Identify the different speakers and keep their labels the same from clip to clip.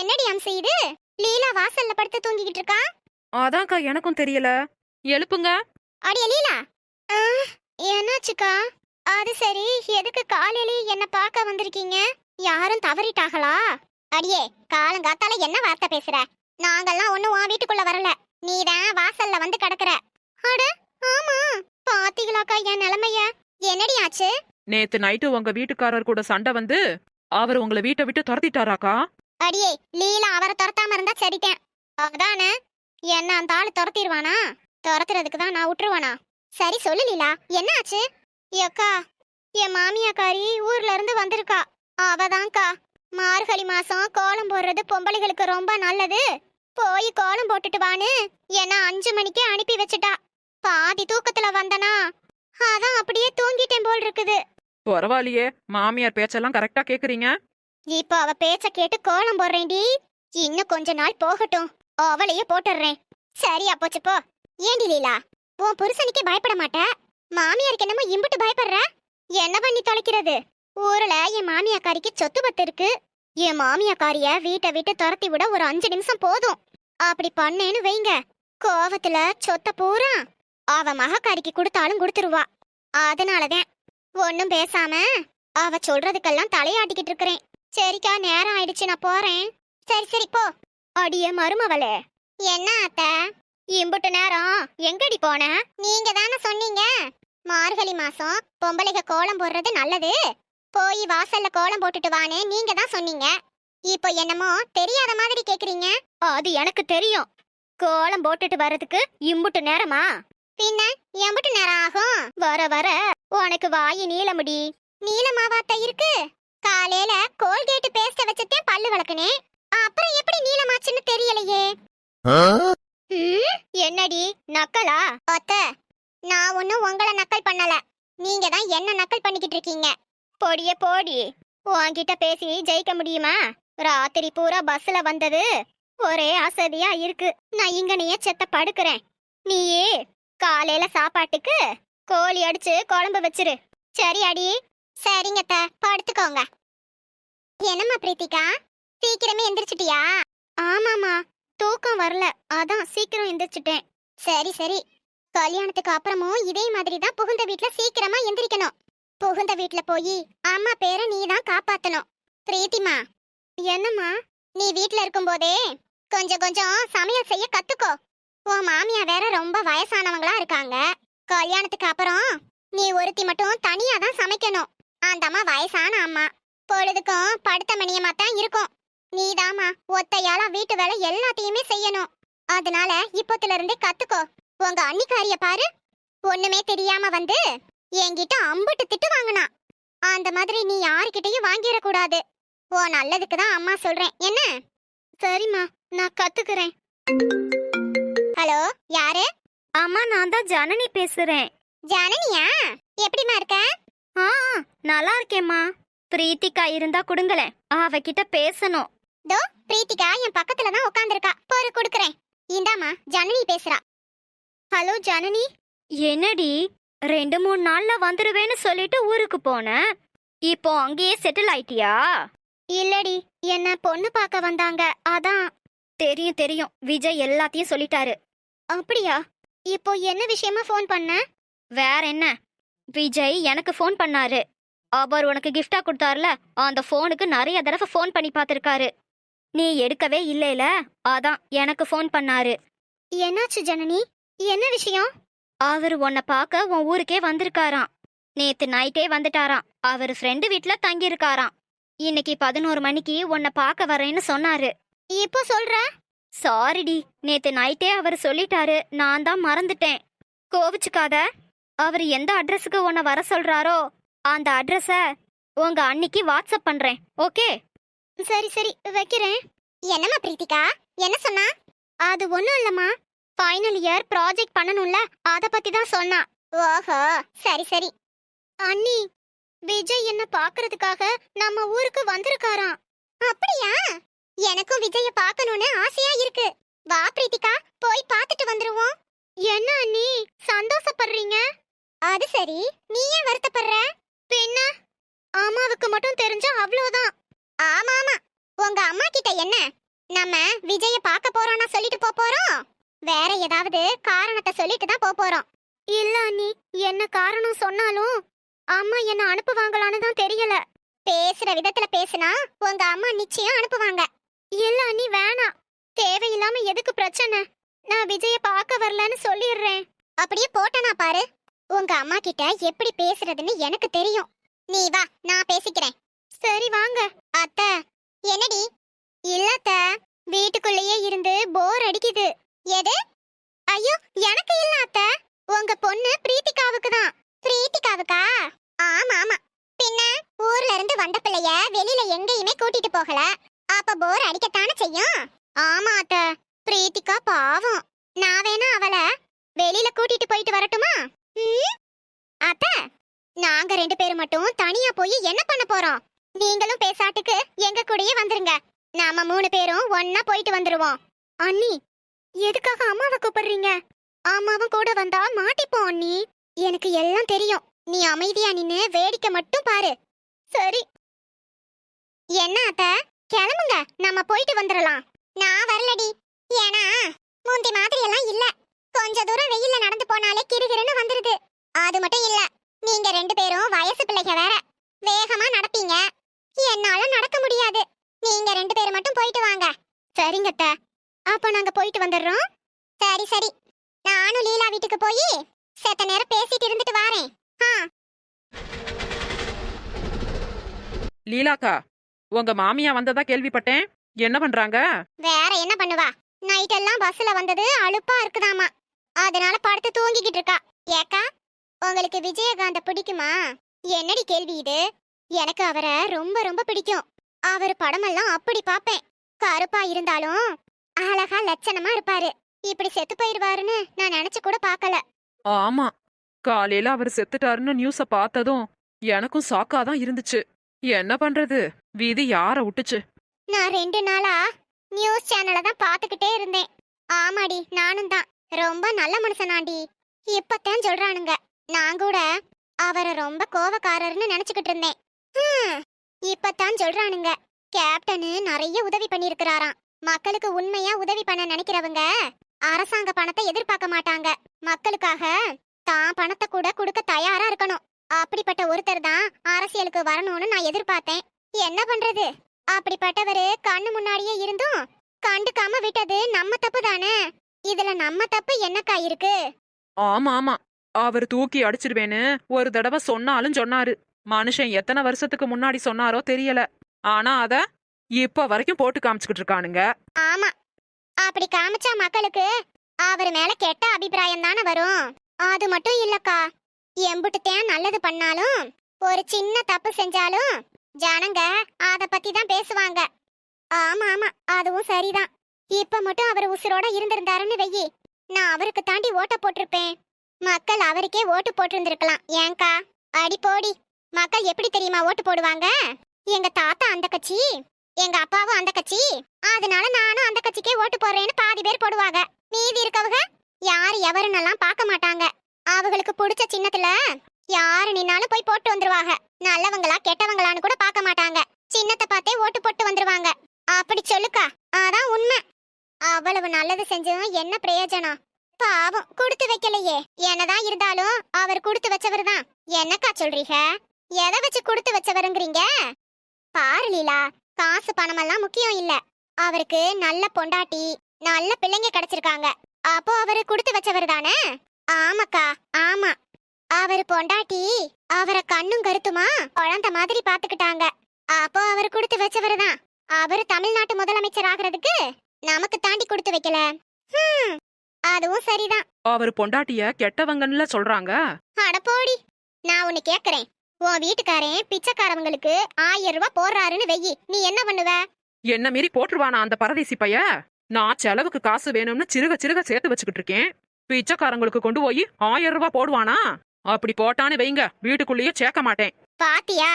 Speaker 1: என்னடி அம்சு இது? லீலா வாசல்ல படுத்து தூங்கிக்கிட்டு இருக்கா?
Speaker 2: அதான்க்கா எனக்கும் தெரியல. எழுப்புங்க.
Speaker 1: அடியே லீலா. ஆ, என்னாச்சுக்கா? அது சரி எதுக்கு காலையிலே என்ன பார்க்க வந்திருக்கீங்க? யாரும் தவறிட்டாங்களா? அடியே காலங்காத்தால என்ன வார்த்தை பேசுற? நாங்கெல்லாம் ஒண்ணும் உன் வீட்டுக்குள்ள வரல. நீதான் வாசல்ல வந்து கிடக்குற. அட ஆமா. பாத்தீங்களாக்கா என் நிலைமைய? என்னடி ஆச்சு?
Speaker 2: நேத்து நைட்டு உங்க வீட்டுக்காரர் கூட சண்டை வந்து அவர் உங்களை வீட்டை விட்டு துரத்திட்டாராக்கா?
Speaker 1: அடியே லீலா அவரை துரத்தாம இருந்தா சரிட்டேன் அதானே? என்ன அந்த ஆள் துரத்திடுவானா? துரத்துறதுக்கு தான் நான் விட்டுருவானா சரி சொல்லு லீலா என்ன ஆச்சு ஏக்கா என் மாமியாக்காரி ஊர்ல இருந்து வந்திருக்கா. அவதான்க்கா மார்கழி மாசம் கோலம் போடுறது பொம்பளைகளுக்கு ரொம்ப நல்லது. போய் கோலம் போட்டுட்டு வான்னு என்ன அஞ்சு மணிக்கே அனுப்பி வச்சுட்டா. பாதி தூக்கத்துல வந்தனா அதான் அப்படியே தூங்கிட்டேன் போல் இருக்குது.
Speaker 2: பரவாயில்லையே மாமியார் பேச்செல்லாம் கரெக்டா கேக்குறீங்க.
Speaker 1: இப்போ அவ பேச்ச கேட்டு கோலம் போடுறேன்டி. இன்னும் கொஞ்ச நாள் போகட்டும். அவளையே போட்டுடுறேன். சரியா போச்சு போ. ஏண்டி லீலா? உன் புருஷனுக்கே பயப்பட மாட்டா? மாமியாருக்கு என்னமோ இம்புட்டு பயப்படுற? என்ன பண்ணி தொலைக்கிறது? ஊர்ல என் மாமியாக்காரிக்கு சொத்து பத்து இருக்கு. என் மாமியாக்காரிய வீட்டை விட்டு துரத்தி விட ஒரு அஞ்சு நிமிஷம் போதும். அப்படி பண்ணேன்னு வைங்க. கோவத்துல சொத்த பூரா அவ மகக்காரிக்கு கொடுத்தாலும் கொடுத்துருவா. அதனாலதான். ஒன்னும் பேசாம அவ சொல்றதுக்கெல்லாம் தலையாட்டிக்கிட்டு இருக்கிறேன். சரிக்கா நேரம் ஆயிடுச்சு நான் போறேன். சரி சரி போ. அடிய மருமவளே என்ன அத்த? இம்புட்டு நேரம். எங்கடி போன? நீங்க தானே சொன்னீங்க. மார்கழி மாசம் பொம்பளைக கோலம் போடுறது நல்லது. போய் வாசல்ல கோலம் போட்டுட்டு வானே நீங்க தான் சொன்னீங்க. இப்போ என்னமோ தெரியாத மாதிரி கேக்குறீங்க. அது எனக்கு தெரியும். கோலம் போட்டுட்டு வர்றதுக்கு இம்புட்டு நேரமா? பின்ன எம்புட்டு நேரம் ஆகும்? வர வர. உனக்கு வாயு நீளமுடி. நீளமாவாத்த இருக்கு? காலையில கோல்கேட் பேஸ்ட வச்சுட்டேன் பல்லு வளர்க்கனே. அப்புறம் எப்படி நீளமாச்சுன்னு தெரியலையே. என்னடி நக்கலா? ஒத்த நான் ஒன்னும் உங்களை நக்கல் பண்ணல. நீங்க தான் என்ன நக்கல் பண்ணிக்கிட்டு இருக்கீங்க. பொடிய போடி. உன்கிட்ட பேசி ஜெயிக்க முடியுமா? ராத்திரி பூரா பஸ்ல வந்தது. ஒரே அசதியா இருக்கு. நான் இங்கனையே செத்த படுக்கிறேன். நீயே காலையில சாப்பாட்டுக்கு கோழி அடிச்சு குழம்பு வச்சிரு. சரி அடி. சரிங்க அத்தை, படுத்துக்கோங்க. என்னம்மா பிரீத்திகா? சீக்கிரமே எந்திரிச்சிட்டியா? ஆமாமா தூக்கம் வரல. அதான் சீக்கிரம் எந்திரிச்சிட்டேன். சரி சரி. கல்யாணத்துக்கு அப்புறமும் இதே மாதிரி தான் புகுந்த வீட்ல சீக்கிரமா எந்திரிக்கணும். புகுந்த வீட்ல போய் அம்மா பேரை நீ தான் காப்பாத்தணும். பிரீத்திமா. என்னம்மா? நீ வீட்ல இருக்கும்போதே கொஞ்சம் கொஞ்சம் சமையல் செய்ய கத்துக்கோ. உன் மாமியா வேற ரொம்ப வயசானவங்களா இருக்காங்க. கல்யாணத்துக்கு அப்புறம் நீ ஒருத்தி மட்டும் தனியா தான் சமைக்கணும். அந்த அம்மா வயசான அம்மா. பொழுதுக்கும் படுத்த மணியமா தான் இருக்கும். நீதாம்மா ஒத்தையால வீட்டு வேலை எல்லாத்தையுமே செய்யணும். அதனால இப்போத்துல இருந்தே கத்துக்கோ. உங்க அன்னிக்காரிய பாரு. ஒண்ணுமே தெரியாம வந்து என்கிட்ட அம்புட்டு திட்டு வாங்கினா. அந்த மாதிரி நீ யாருக்கிட்டயும் வாங்கிட கூடாது ஓ நல்லதுக்கு தான் அம்மா சொல்றேன். என்ன? சரிம்மா நான் கத்துக்கிறேன். ஹலோ யாரு?
Speaker 3: அம்மா நான் தான் ஜனனி பேசுறேன்.
Speaker 1: ஜனனியா? எப்படிமா இருக்க?
Speaker 3: ஆ நல்லா இருக்கேம்மா. பிரீத்திகா இருந்தா கொடுங்களேன். அவகிட்ட பேசணும்.
Speaker 1: தோ பிரீத்திகா என் பக்கத்துல தான் உட்காந்துருக்கா போரு கொடுக்குறேன். இந்தாம்மா ஜனனி பேசுறா.
Speaker 3: ஹலோ ஜனனி. என்னடி? ரெண்டு மூணு நாள்ல வந்துருவேன்னு சொல்லிட்டு ஊருக்கு போனேன் இப்போ அங்கேயே செட்டில் ஆயிட்டியா?
Speaker 1: இல்லடி என்ன பொண்ணு பார்க்க வந்தாங்க. அதான்.
Speaker 3: தெரியும் தெரியும். விஜய் எல்லாத்தையும் சொல்லிட்டாரு.
Speaker 1: அப்படியா? இப்போ என்ன விஷயமா ஃபோன் பண்ண?
Speaker 3: வேற என்ன? விஜய் எனக்கு ஃபோன் பண்ணாரு. அவர் உனக்கு கிஃப்டா கொடுத்தாருல அந்த ஃபோனுக்கு நிறைய தடவை ஃபோன் பண்ணி பார்த்துருக்காரு. நீ எடுக்கவே இல்லைல? அதான் எனக்கு ஃபோன் பண்ணாரு.
Speaker 1: என்னாச்சு ஜனனி? என்ன விஷயம்?
Speaker 3: அவர் உன்னை பார்க்க உன் ஊருக்கே வந்திருக்காராம். நேத்து நைட்டே வந்துட்டாராம். அவர் ஃப்ரெண்டு வீட்ல தங்கியிருக்காராம். இன்னைக்கு பதினோரு மணிக்கு உன்னை பார்க்க வரேன்னு சொன்னாரு.
Speaker 1: இப்போ சொல்ற?
Speaker 3: சாரிடி நேத்து நைட்டே அவர் சொல்லிட்டாரு. நான் தான் மறந்துட்டேன். கோவிச்சுக்காத. அவர் எந்த அட்ரஸுக்கு உன்னை வர சொல்றாரோ அந்த அட்ரஸ உங்க அன்னிக்கு வாட்ஸ்அப் பண்றேன் ஓகே?
Speaker 1: சரி சரி வைக்கிறேன். என்னம்மா பிரீத்திகா? என்ன சொன்னா? அது ஒண்ணும் இல்லம்மா. ஃபைனல் இயர் ப்ராஜெக்ட் பண்ணணும்ல அத பத்தி தான் சொன்னா. ஓஹோ சரி சரி. அண்ணி விஜய் என்ன பாக்குறதுக்காக நம்ம ஊருக்கு வந்திருக்காராம். அப்படியா? எனக்கும் விஜய பார்க்கணும்னு ஆசையா இருக்கு. வா பிரீத்திகா போய் பார்த்துட்டு வந்துருவோம். என்ன அண்ணி சந்தோஷப்படுறீங்க? அது சரி. நீ ஏன் வருத்தப்படுற? பின்ன? அம்மாவுக்கு மட்டும் தெரிஞ்சா அவ்வளவுதான். ஆமா ஆமா உங்க அம்மா கிட்ட என்ன? நம்ம விஜய பார்க்க போறோம்னா சொல்லிட்டு போப் போறோம்? வேற ஏதாவது காரணத்தை சொல்லிட்டு தான் போப் போறோம். இல்ல அண்ணி என்ன காரணம் சொன்னாலும் அம்மா என்ன அனுப்புவாங்களான்னு தான் தெரியல. பேசுற விதத்துல பேசுனா உங்க அம்மா நிச்சயம் அனுப்புவாங்க. இல்ல அண்ணி வேணாம். தேவையில்லாம எதுக்கு பிரச்சனை? நான் விஜய பார்க்க வரலன்னு சொல்லிடுறேன். அப்படியே போட்டனா பாரு. உங்க அம்மா கிட்ட எப்படி பேசுறதுன்னு எனக்கு தெரியும். நீ வா நான் பேசிக்கிறேன். சரி வாங்க. அத்த என்னடி? இல்லத்த வீட்டுக்குள்ளேயே இருந்து போர் அடிக்குது. எது? ஐயோ எனக்கு இல்ல அத்த. உங்க பொண்ணு பிரீத்திகாவுக்கு தான். பிரீத்திகாவுக்கா? ஆமா ஆமா. பின்ன ஊர்ல இருந்து வந்த பிள்ளைய வெளியில எங்கேயுமே கூட்டிட்டு போகல. அப்ப போர் அடிக்கத்தானே செய்யும்? ஆமா அத்த. பிரீத்திகா பாவம். நான் வேணா அவளை வெளியில கூட்டிட்டு போயிட்டு வரட்டுமா? அத்த நாங்க ரெண்டு பேரும் மட்டும் தனியா போய் என்ன பண்ண போறோம்? நீங்களும் பேசாட்டுக்கு எங்க கூடயே வந்துருங்க. நாம மூணு பேரும் ஒன்னா போயிட்டு வந்துருவோம். அண்ணி எதுக்காக அம்மாவை கூப்பிடுறீங்க? அம்மாவும் கூட வந்தா மாட்டிப்போம் அண்ணி. எனக்கு எல்லாம் தெரியும். நீ அமைதியா நின்னு வேடிக்கை மட்டும் பாரு. சரி. என்ன அத்த? கிளம்புங்க. நம்ம போயிட்டு வந்துடலாம் நான் வரலடி. ஏன்னா போனாலே கிறுகிறுன்னு வந்துருது. அது மட்டும் இல்ல நீங்க ரெண்டு பேரும் வயசு பிள்ளைங்க வேற. வேகமா நடப்பீங்க. என்னால நடக்க முடியாது. நீங்க ரெண்டு பேரும் மட்டும் போயிட்டு வாங்க. சரிங்க அத்தை. அப்ப நாங்க போயிட்டு வந்துடுறோம். சரி சரி. நானும் லீலா வீட்டுக்கு போய் செத்த நேரம் பேசிட்டு இருந்துட்டு வாரேன். ஆ.
Speaker 2: லீலாக்கா உங்க மாமியா வந்ததா கேள்விப்பட்டேன். என்ன பண்றாங்க?
Speaker 1: வேற என்ன பண்ணுவா? நைட் எல்லாம் பஸ்ல வந்தது அலுப்பா இருக்குதாமா. அதனால படுத்து தூங்கிக்கிட்டு இருக்கா. ஏக்கா உங்களுக்கு விஜயகாந்த பிடிக்குமா? என்னடி கேள்வி இது? எனக்கு அவரை ரொம்ப ரொம்ப பிடிக்கும். அவர் படமெல்லாம் அப்படி பாப்பேன் கருப்பா இருந்தாலும் அழகா லட்சணமா இருப்பாரு. இப்படி செத்து போயிருவாருன்னு நான் நினைச்சு கூட பார்க்கல.
Speaker 2: ஆமா காலையில அவர் செத்துட்டாருன்னு நியூஸ பார்த்ததும் எனக்கும் சாக்காதான் இருந்துச்சு. என்ன பண்றது? விதி யார விட்டுச்சு?
Speaker 1: நான் ரெண்டு நாளா நியூஸ் சேனலை தான் பார்த்துக்கிட்டே இருந்தேன். ஆமாடி நானும் தான். ரொம்ப நல்ல மனுஷனாண்டி. இப்பத்தான் சொல்றானுங்க. நான் கூட அவரை ரொம்ப கோவக்காரர்னு நினைச்சுக்கிட்டு இருந்தேன். இப்பத்தான் சொல்றானுங்க. கேப்டனு நிறைய உதவி பண்ணிருக்கிறாராம் மக்களுக்கு உண்மையா உதவி பண்ண நினைக்கிறவங்க அரசாங்க பணத்தை எதிர்பார்க்க மாட்டாங்க. மக்களுக்காக தான் பணத்தை கூட கொடுக்க தயாரா இருக்கணும். அப்படிப்பட்ட ஒருத்தர் தான் அரசியலுக்கு வரணும்னு நான் எதிர்பார்த்தேன். என்ன பண்றது? அப்படிப்பட்டவரு கண்ணு முன்னாடியே இருந்தும் கண்டுக்காம விட்டது நம்ம தப்பு தானே? இதுல நம்ம தப்பு என்னக்கா இருக்கு?
Speaker 2: ஆமா ஆமா. அவர் தூக்கி அடிச்சிருவேன்னு ஒரு தடவை சொன்னாலும் சொன்னாரு. மனுஷன் எத்தனை வருஷத்துக்கு முன்னாடி சொன்னாரோ தெரியல. ஆனா அத இப்ப வரைக்கும் போட்டு காமிச்சுக்கிட்டு இருக்கானுங்க.
Speaker 1: ஆமா. அப்படி காமிச்சா மக்களுக்கு அவர் மேல கெட்ட அபிப்பிராயம் தானே வரும். அது மட்டும் இல்லக்கா. எம்புட்டுத்தேன் நல்லது பண்ணாலும் ஒரு சின்ன தப்பு செஞ்சாலும் ஜனங்க அத பத்தி தான் பேசுவாங்க. ஆமா ஆமா. அதுவும் சரிதான். இப்ப மட்டும் அவர் உசுரோட இருந்திருந்தாருன்னு வெயி. நான் அவருக்கு தாண்டி ஓட்ட போட்டிருப்பேன். மக்கள் அவருக்கே ஓட்டு போட்டிருந்திருக்கலாம். ஏங்கா? அடி போடி. மக்கள் எப்படி தெரியுமா ஓட்டு போடுவாங்க? எங்க தாத்தா அந்த கட்சி எங்க அப்பாவும் அந்த கட்சி. அதனால நானும் அந்த கட்சிக்கே ஓட்டு போடுறேன்னு பாதி பேர் போடுவாங்க. மீதி இருக்கவங்க யார் எவருன்னெல்லாம் பார்க்க மாட்டாங்க. அவங்களுக்கு பிடிச்ச சின்னத்துல யாரு நின்னாலும் போய் போட்டு வந்துருவாங்க. நல்லவங்களா கெட்டவங்களான்னு கூட பார்க்க மாட்டாங்க. சின்னத்தை பார்த்தே ஓட்டு போட்டு வந்துருவாங்க. அப்படி சொல்லுக்கா. அதான் உண்மை. அவ்வளவு நல்லது செஞ்சதும் என்ன பிரயோஜனம்? பாவம் கொடுத்து வைக்கலையே. என்னதான் இருந்தாலும் அவர் கொடுத்து வச்சவர் தான். என்னக்கா சொல்றீங்க? எதை வச்சு கொடுத்து வச்சவருங்கிறீங்க? பாரு லீலா காசு பணமெல்லாம் முக்கியம் இல்ல. அவருக்கு நல்ல பொண்டாட்டி நல்ல பிள்ளைங்க கிடைச்சிருக்காங்க. அப்போ அவரு கொடுத்து வச்சவர் தானே? ஆமாக்கா ஆமா. அவர் பொண்டாட்டி அவரை கண்ணும் கருத்துமா? குழந்த மாதிரி பாத்துக்கிட்டாங்க அப்போ அவர் கொடுத்து வச்சவர் தான். அவரு தமிழ்நாட்டு முதலமைச்சர் ஆகிறதுக்கு? நமக்கு தாண்டி கொடுத்து வைக்கல. அதுவும் சரிதான்.
Speaker 2: அவர் பொண்டாட்டிய கெட்டவங்கன்னுல சொல்றாங்க.
Speaker 1: அட போடி. நான் உன்னை கேக்குறேன். உன் வீட்டுக்காரன் பிச்சைக்காரவங்களுக்கு ஆயிரம் ரூபாய் போடுறாருன்னு வெயி. நீ என்ன பண்ணுவ?
Speaker 2: என்ன மீறி போட்டுருவானா அந்த பரதேசி பைய? நான் செலவுக்கு காசு வேணும்னு சிறுக சிறுக சேர்த்து வச்சுக்கிட்டு இருக்கேன். பிச்சைக்காரங்களுக்கு கொண்டு போய் ஆயிரம் ரூபாய் போடுவானா? அப்படி போட்டான்னு வைங்க. வீட்டுக்குள்ளேயே சேர்க்க மாட்டேன்.
Speaker 1: பாத்தியா?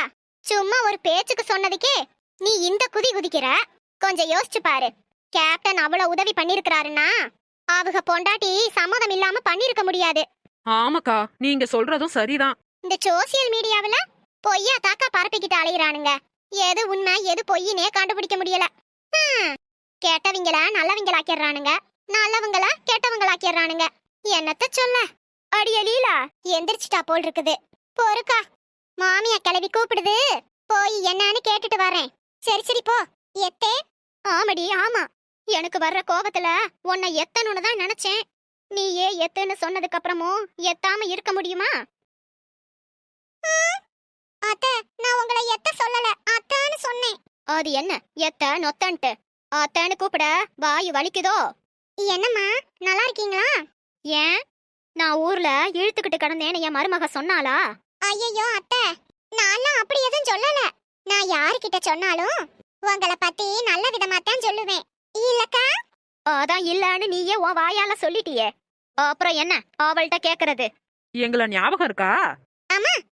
Speaker 1: சும்மா ஒரு பேச்சுக்கு சொன்னதுக்கே நீ இந்த குதி குதிக்கிற? கொஞ்சம் யோசிச்சு பாரு. கேப்டன் அவ்வளவு உதவி பண்ணிருக்கிறாருன்னா அவங்க பொண்டாட்டி சம்மதம் இல்லாம பண்ணிருக்க முடியாது.
Speaker 2: ஆமாக்கா நீங்க சொல்றதும் சரிதான்.
Speaker 1: இந்த சோசியல் மீடியாவுல பொய்யா தாக்கா பரப்பிக்கிட்டு அலையிறானுங்க. எது உண்மை எது பொய்யினே கண்டுபிடிக்க முடியல. கெட்டவங்கள நல்லவங்களாக்கிடுறானுங்க. நல்லவங்கள கெட்டவங்களாக்கிடுறானுங்க. என்னத்த சொல்ல? அடிய லீலா எந்திரிச்சிட்டா போல் இருக்குது பொறுக்கா மாமியா கிளவி கூப்பிடுது. போய் என்னன்னு கேட்டுட்டு வரேன். சரி சரி போ. எத்தே? ஆமடி ஆமா. எனக்கு வர்ற கோவத்துல உன்னை எத்தணும்னு தான் நினைச்சேன். நீ ஏ எத்துன்னு சொன்னதுக்கு அப்புறமும் எத்தாம இருக்க முடியுமா? அத்தை நான் உங்களை எத்த சொல்லல. அத்தான்னு சொன்னேன். அது என்ன? எத்த நொத்தன்ட்டு. அத்தான்னு கூப்பிட வாயு வலிக்குதோ? என்னம்மா? நல்லா இருக்கீங்களா? ஏன்? நான் ஊர்ல இழுத்துக்கிட்டு கிடந்தேன்னு என் மருமக சொன்னாளா? ஐயோ அத்தை. நான்லாம் அப்படி எதுவும் சொல்லல. நான் யாருக்கிட்ட சொன்னாலும் உங்களை பத்தி நல்ல விதமா தான் சொல்லுவேன். இல்லக்கா? அதான் இல்லன்னு நீயே உன் வாயால சொல்லிட்டியே. அப்புறம் என்ன? அவள்கிட்ட கேக்குறது.
Speaker 2: எங்களை ஞாபகம் இருக்கா?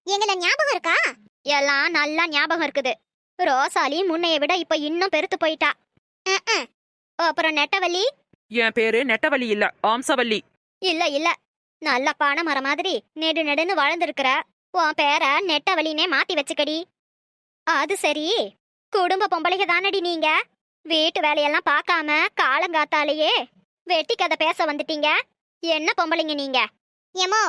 Speaker 1: எங்களை ஞாபகம் இருக்கா? எல்லாம் நல்லா ஞாபகம் இருக்குது. ரோசாலி முன்னைய விட இப்ப இன்னும் பெருத்து போயிட்டா. அஹ். அப்புறம் நெட்டவள்ளி?
Speaker 2: என் பேரு நெட்டவள்ளி இல்ல ஆம்சவல்லி
Speaker 1: இல்ல இல்ல. நல்ல பானை மரம் மாதிரி நெடு நெடுன்னு வளர்ந்துருக்கிற. உன் பேர நெட்டவழினே மாத்தி வச்சுக்கடி. அது சரி. குடும்ப பொம்பளைங்க தானடி நீங்க? வீட்டு வேலையெல்லாம் பார்க்காம காலங்காத்தாலேயே வெட்டி கதை பேச வந்துட்டீங்க. என்ன பொம்பளைங்க நீங்க? ஏமோ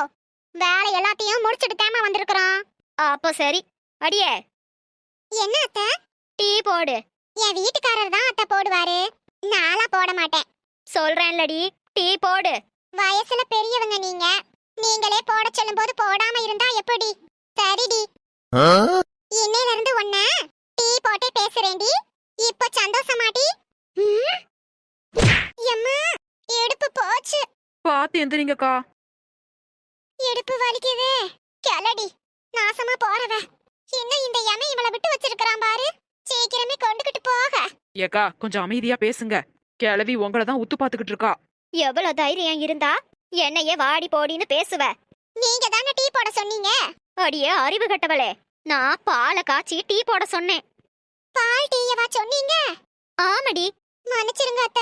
Speaker 1: வேலை எல்லாத்தையும் முடிச்சிட்டு தேமா வந்திருக்கிறோம். அப்போ சரி அடியே. என்ன அத்த? டீ போடு. என் வீட்டுக்காரர் தான் அத்தை போடுவாரு. நானா போட மாட்டேன். சொல்றேன்லடி டீ போடு. வயசுல பெரியவங்க நீங்க. நீங்களே போட சொல்லும்போது போடாம இருந்தா எப்படி சரிடி. இன்னையில இருந்து ஒன்ன டீ போட்டே பேசுறேன்டி. இப்போ சந்தோஷமாடி? எம்மா இடுப்பு போச்சு.
Speaker 2: பாத்து எந்திரிங்கக்கா.
Speaker 1: இடுப்பு வலிக்குதே. கிளடி நாசமா போறவ. இன்னும் இந்த எமை இவளை விட்டு வச்சிருக்கான் பாரு. சீக்கிரமே கொண்டுகிட்டு போக.
Speaker 2: ஏக்கா கொஞ்சம் அமைதியா பேசுங்க. கிளவி உங்களை தான் உத்து பாத்துக்கிட்டு இருக்கா.
Speaker 1: எவ்வளவு தைரியம் இருந்தா என்னையே வாடி போடின்னு பேசுவ. நீங்க தானே டீ போட சொன்னீங்க? அடியே அறிவு கட்டவளே. நான் பாலை காய்ச்சி டீ போட சொன்னேன். பால் டீயவா சொன்னீங்க? ஆமாடி. மன்னிச்சிருங்க அத்த.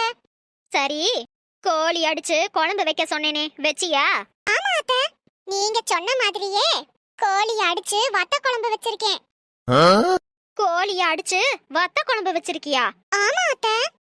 Speaker 1: சரி கோழி அடிச்சு குழம்பு வைக்க சொன்னேனே வெச்சியா? ஆமா அத்த. நீங்க சொன்ன மாதிரியே கோழி அடிச்சு வத்த குழம்பு வச்சிருக்கேன். கோழி அடிச்சு வத்த குழம்பு வச்சிருக்கியா? ஆமா அத்த.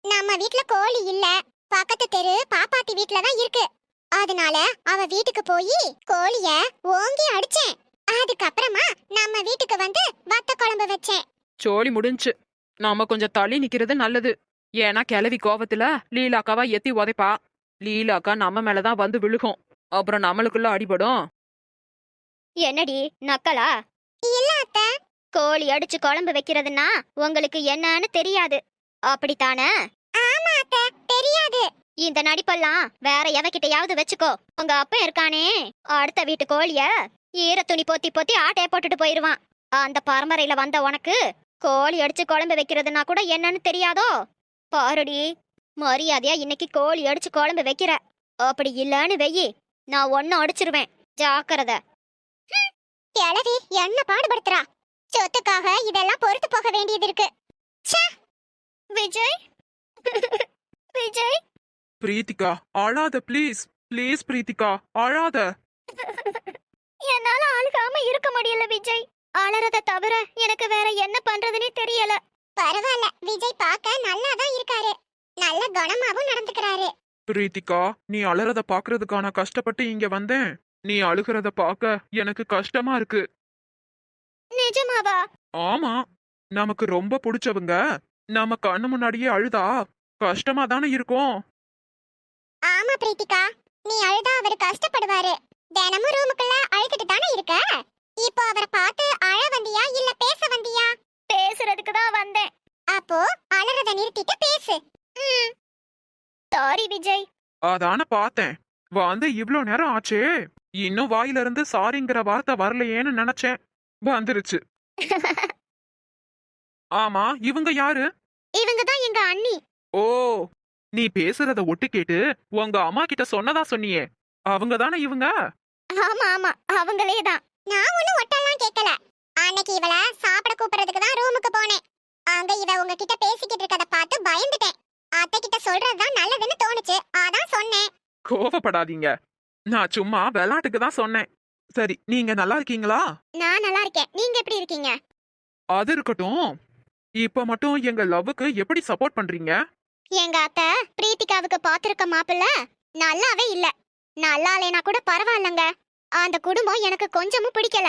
Speaker 1: நம்ம வீட்ல கோழி இல்ல. பக்கத்து தெரு பாப்பாத்தி வீட்ல தான் இருக்கு. அதனால அவ வீட்டுக்கு போய் கோழிய ஓங்கி அடிச்சேன். அதுக்கப்புறமா நம்ம வீட்டுக்கு வந்து வத்த குழம்பு வச்சேன்.
Speaker 2: சோழி முடிஞ்சு. நாம கொஞ்சம் தள்ளி நிக்கிறது நல்லது. ஏன்னா கிளவி கோவத்துல லீலாக்காவா எத்தி உதைப்பா. லீலாக்கா நம்ம மேலதான் வந்து விழுகும். அப்புறம் நம்மளுக்குள்ள அடிபடும்.
Speaker 1: என்னடி நக்கலா? இல்ல அத்த. கோழி அடிச்சு குழம்பு வைக்கிறதுனா உங்களுக்கு என்னன்னு தெரியாது. அப்படித்தானே? ஆமா அத்த தெரியாது. இந்த நடிப்பெல்லாம் வேற எவகிட்டயாவது வச்சுக்கோ. உங்க அப்பா இருக்கானே. அடுத்த வீட்டு கோழிய ஈர துணி பொத்தி பொத்தி ஆட்டைய போட்டுட்டு போயிருவான். அந்த பரம்பரையில வந்த உனக்கு கோழி அடிச்சு குழம்பு வைக்கிறதுனா கூட என்னன்னு தெரியாதோ? பாருடி மரியாதையா இன்னைக்கு கோழி அடிச்சு குழம்பு வைக்கிற. அப்படி இல்லன்னு வெயி நான் ஒன்னும் அடிச்சிருவேன். ஜாக்கிரதை. கிழவி என்ன பாடுபடுத்துறா? சொத்துக்காக இதெல்லாம் பொறுத்து போக வேண்டியது இருக்கு. ச்சே. விஜய்? விஜய்?
Speaker 2: பிரீத்திகா அழாத ப்ளீஸ். ப்ளீஸ் பிரீத்திகா அழாத.
Speaker 1: என்னால அழுகாம இருக்க முடியல விஜய். அலறத தவிர எனக்கு வேற என்ன பண்றதுனே தெரியல. பரவாயில்ல விஜய் பார்க்க நல்லா தான் இருக்காரு. நல்ல குணமாவும் நடந்துக்கிறாரு.
Speaker 4: பிரீத்திகா நீ அலறத பாக்குறதுக்கான கஷ்டப்பட்டு இங்க வந்தேன். நீ அழுகிறத பார்க்க எனக்கு கஷ்டமா இருக்கு.
Speaker 1: நிஜமாவா?
Speaker 4: ஆமா நமக்கு ரொம்ப பிடிச்சவங்க. நம்ம கண்ணு முன்னாடியே அழுதா கஷ்டமா தானே இருக்கும்.
Speaker 1: ஆமா பிரீத்திகா. நீ அழுதா அவரு கஷ்டப்படுவாரு. தினமும் ரூமுக்குள்ள அழுதுட்டு தானே இருக்க? இப்போ அவரை பார்த்து அழ வந்தியா இல்ல பேச வந்தியா? பேசுறதுக்கு தான் வந்தேன். அப்போ அலறத நிறுத்திட்டு பேசு. சாரி விஜய்.
Speaker 4: அதான பார்த்தேன். வந்து இவ்ளோ நேரம் ஆச்சே. இன்னும் வாயில இருந்து சாரிங்கிற வார்த்தை வரலையேன்னு நினைச்சேன். வந்துருச்சு. ஆமா இவங்க யாரு?
Speaker 1: இவங்க தான் எங்க அண்ணி.
Speaker 4: ஓ நீ பேசுறத ஒட்டு கேட்டு உங்க அம்மா கிட்ட சொன்னதா சொன்னியே. அவங்க தானே இவங்க?
Speaker 1: ஆமா ஆமா. அவங்களே தான். நான் ஒண்ணும் ஒட்டெல்லாம் கேட்கல அன்னைக்கு இவள சாப்பிட கூப்பிடுறதுக்கு தான் ரூமுக்கு போனேன். அங்க இவ உங்ககிட்ட பேசிக்கிட்டு இருக்கத பார்த்து பயந்துட்டேன். அத்தை கிட்ட சொல்றதுதான் நல்லதுன்னு தோணுச்சு. அதான் சொன்னேன்.
Speaker 4: கோவப்படாதீங்க. நான் சும்மா விளையாட்டுக்கு தான் சொன்னேன். சரி நீங்க நல்லா இருக்கீங்களா?
Speaker 1: நான் நல்லா இருக்கேன். நீங்க எப்படி இருக்கீங்க?
Speaker 4: அது இருக்கட்டும். இப்ப மட்டும் எங்க லவ்வுக்கு எப்படி சப்போர்ட் பண்றீங்க?
Speaker 1: எங்க அத்தை பிரீத்திகாவுக்கு பாத்திருக்க மாப்பிள்ள நல்லாவே இல்ல. நல்லா இல்லைனா கூட பரவாயில்லங்க. அந்த குடும்பம் எனக்கு கொஞ்சமும் பிடிக்கல.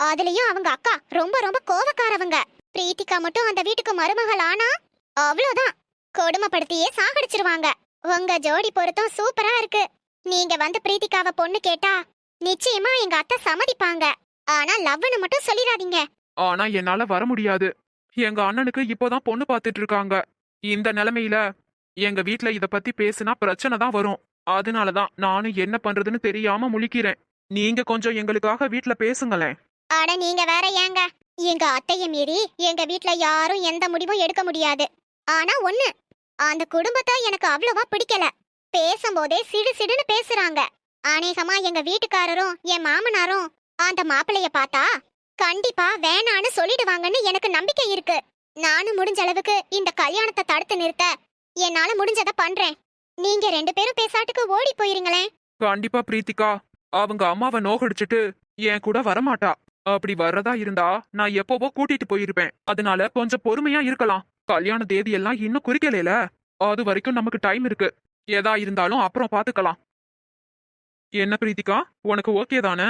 Speaker 1: அதுலயும் அவங்க அக்கா ரொம்ப ரொம்ப கோவக்காரவங்க. பிரீத்திகா மட்டும் அந்த வீட்டுக்கு மருமகள் ஆனா அவ்வளவுதான். கொடுமைப்படுத்தியே சாகடிச்சிருவாங்க. உங்க ஜோடி பொருத்தம் சூப்பரா இருக்கு. நீங்க வந்து பிரீத்திகாவை பொண்ணு கேட்டா நிச்சயமா எங்க அத்தை சம்மதிப்பாங்க. ஆனா லவ்னு மட்டும் சொல்லிடாதீங்க.
Speaker 4: ஆனா என்னால வர முடியாது. எங்க அண்ணனுக்கு இப்போதான் பொண்ணு பார்த்துட்டு இருக்காங்க. இந்த நிலைமையில எங்க வீட்ல இத பத்தி பேசினா பிரச்சனை தான் வரும். அதனாலதான் நானும் என்ன பண்றதுன்னு தெரியாம முழிக்கிறேன். நீங்க கொஞ்சம் எங்களுக்காக வீட்ல பேசுங்களேன்.
Speaker 1: அட நீங்க வேற ஏங்க? எங்க அத்தைய மீறி எங்க வீட்ல யாரும் எந்த முடிவும் எடுக்க முடியாது. ஆனா ஒண்ணு அந்த குடும்பத்தை எனக்கு அவ்வளவா பிடிக்கல. பேசும்போதே சிடு சிடுன்னு பேசுறாங்க. அநேகமா எங்க வீட்டுக்காரரும் என் மாமனாரும் அந்த மாப்பிளைய பார்த்தா கண்டிப்பா வேணான்னு சொல்லிடுவாங்கன்னு எனக்கு நம்பிக்கை இருக்கு. நானும் முடிஞ்ச அளவுக்கு இந்த கல்யாணத்தை தடுத்து நிறுத்த என்னால முடிஞ்சத பண்றேன். நீங்க ரெண்டு பேரும் பேசாட்டுக்கு ஓடி போயிருங்களேன்.
Speaker 4: கண்டிப்பா பிரீத்திகா. அவங்க அம்மாவை நோகடிச்சிட்டு என் கூட வரமாட்டா. அப்படி வர்றதா இருந்தா நான் எப்பவோ கூட்டிட்டு போயிருப்பேன். அதனால கொஞ்சம் பொறுமையா இருக்கலாம். கல்யாண தேதி எல்லாம் இன்னும் குறிக்கலைல. அது வரைக்கும் நமக்கு டைம் இருக்கு. எதா இருந்தாலும் அப்புறம் பாத்துக்கலாம். என்ன பிரீத்திகா? உனக்கு ஓகே தானே?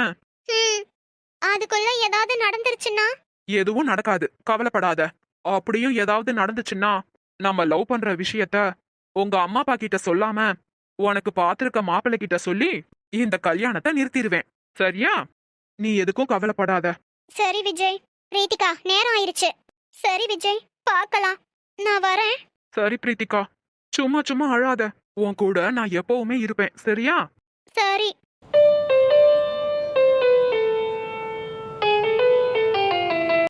Speaker 1: அதுக்குள்ள ஏதாவது நடந்துருச்சுன்னா?
Speaker 4: எதுவும் நடக்காது. கவலைப்படாத. அப்படியும் ஏதாவது நடந்துச்சுன்னா நம்ம லவ் பண்ற விஷயத்த உங்க அம்மா அப்பா கிட்ட சொல்லாம உனக்கு பாத்திருக்க மாப்பிள்ளை கிட்ட சொல்லி இந்த கல்யாணத்தை நிறுத்திடுவேன். சரியா? நீ எதுக்கும் கவலைப்படாத.
Speaker 1: சரி விஜய். பிரீத்திகா நேரம் ஆயிருச்சு. சரி விஜய் பார்க்கலாம். நான் வரேன்.
Speaker 4: சரி பிரீத்திகா. சும்மா சும்மா அழாத. உன் கூட நான் எப்பவுமே இருப்பேன். சரியா?
Speaker 1: சரி.